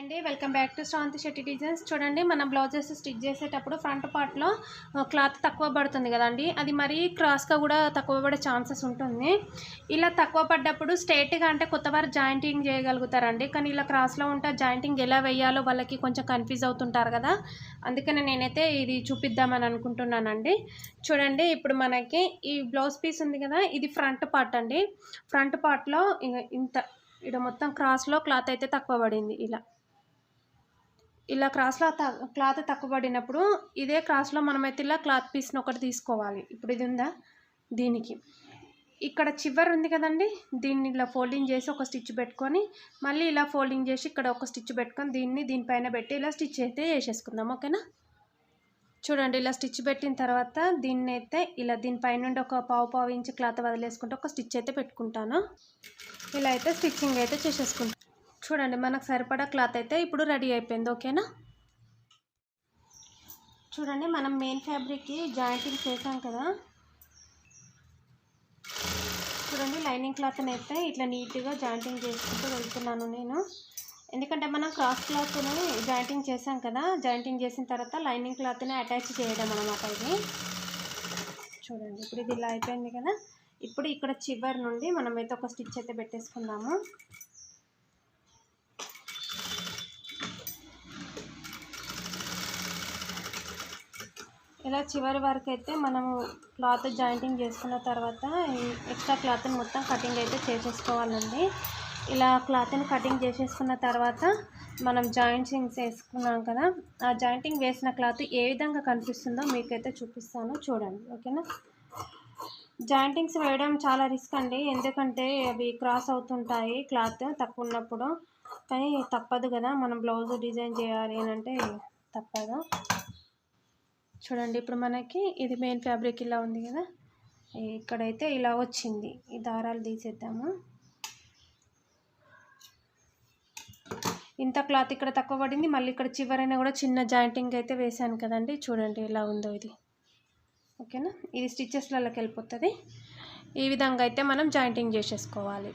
అండి. Welcome back to Shranti Shetty designs చూడండి మనం బ్లౌజెస్ స్టిచ్ చేసేటప్పుడు ఫ్రంట్ పార్ట్లో క్లాత్ తక్కువ పడుతుంది కదండి. అది మరీ క్రాస్గా కూడా తక్కువ పడే ఛాన్సెస్ ఉంటుంది. ఇలా తక్కువ పడ్డప్పుడు స్ట్రేట్గా అంటే కొత్త వారు జాయింటింగ్ చేయగలుగుతారండి. కానీ ఇలా క్రాస్లో ఉంటే జాయింటింగ్ ఎలా వేయాలో వాళ్ళకి కొంచెం కన్ఫ్యూజ్ అవుతుంటారు కదా. అందుకని నేనైతే ఇది చూపిద్దామని అనుకుంటున్నానండి. చూడండి ఇప్పుడు మనకి ఈ బ్లౌజ్ పీస్ ఉంది కదా ఇది ఫ్రంట్ పార్ట్ అండి. ఫ్రంట్ పార్ట్లో ఇంత ఇక్కడ మొత్తం క్రాస్లో క్లాత్ అయితే తక్కువ పడింది. ఇలా. ఇలా క్రాస్లో త క్లాత్ తక్కువ పడినప్పుడు ఇదే క్రాస్లో మనమైతే ఇలా క్లాత్ పీస్ని ఒకటి తీసుకోవాలి. ఇప్పుడు ఇది ఉందా? దీనికి. ఇక్కడ చివరి ఉంది కదండి? దీన్ని ఇలా ఫోల్డింగ్ చేసి ఒక స్టిచ్ పెట్టుకొని మళ్ళీ ఇలా ఫోల్డింగ్ చేసి ఇక్కడ ఒక స్టిచ్ పెట్టుకొని దీన్ని దీనిపైన పెట్టి ఇలా స్టిచ్ అయితే చేసేసుకుందాం. ఓకేనా? చూడండి ఇలా స్టిచ్ పెట్టిన తర్వాత దీన్ని అయితే ఇలా దీనిపైన నుండి ఒక పావు పావు ఇంచి క్లాత్ వదిలేసుకుంటే ఒక స్టిచ్ అయితే పెట్టుకుంటాను. ఇలా అయితే స్టిచ్చింగ్ అయితే చేసేసుకుంటాను. చూడండి మనకు సరిపడా క్లాత్ అయితే ఇప్పుడు రెడీ అయిపోయింది ఓకేనా? చూడండి మనం మెయిన్ ఫ్యాబ్రిక్కి జాయింటింగ్ చేసాం కదా. చూడండి లైనింగ్ క్లాత్ని అయితే ఇట్లా నీట్గా జాయింటింగ్ చేసుకుంటూ వెళ్తున్నాను నేను. ఎందుకంటే మనం క్రాస్ క్లాత్ని జాయింటింగ్ చేసాం కదా జాయింటింగ్ చేసిన తర్వాత లైనింగ్ క్లాత్ని అటాచ్ చేయడం అనమాట ఇది. చూడండి ఇప్పుడు ఇది ఇలా అయిపోయింది కదా. ఇప్పుడు ఇక్కడ చివరి నుండి మనమైతే ఒక స్టిచ్ అయితే పెట్టేసుకుందాము. ఇలా చివరి వరకు అయితే మనము క్లాత్ జాయింటింగ్ చేసుకున్న తర్వాత ఎక్స్ట్రా క్లాత్ని మొత్తం కటింగ్ అయితే చేసేసుకోవాలండి. ఇలా క్లాత్ని కటింగ్ చేసేసుకున్న తర్వాత మనం జాయింటింగ్స్ వేసుకున్నాం కదా ఆ జాయింటింగ్ వేసిన క్లాత్ ఏ విధంగా కనిపిస్తుందో మీకైతే చూపిస్తాను చూడండి ఓకేనా? జాయింటింగ్స్ వేయడం చాలా రిస్క్ అండి. ఎందుకంటే అవి క్రాస్ అవుతుంటాయి క్లాత్ తక్కువ ఉన్నప్పుడు. కానీ తప్పదు కదా మనం బ్లౌజ్ డిజైన్ చేయాలి అని అంటే తప్పదు. చూడండి ఇప్పుడు మనకి ఇది మెయిన్ ఫ్యాబ్రిక్ ఇలా ఉంది కదా. ఇక్కడైతే ఇలా వచ్చింది. ఈ దారాలు తీసేద్దాము. ఇంత క్లాత్ ఇక్కడ తక్కువ పడింది. మళ్ళీ ఇక్కడ చివరైనా కూడా చిన్న జాయింటింగ్ అయితే వేసాను కదండి. చూడండి ఎలా ఉందో ఇది. ఓకేనా? ఇది స్టిచ్చెస్లలోకి వెళ్ళిపోతుంది. ఈ విధంగా అయితే మనం జాయింటింగ్ చేసేసుకోవాలి.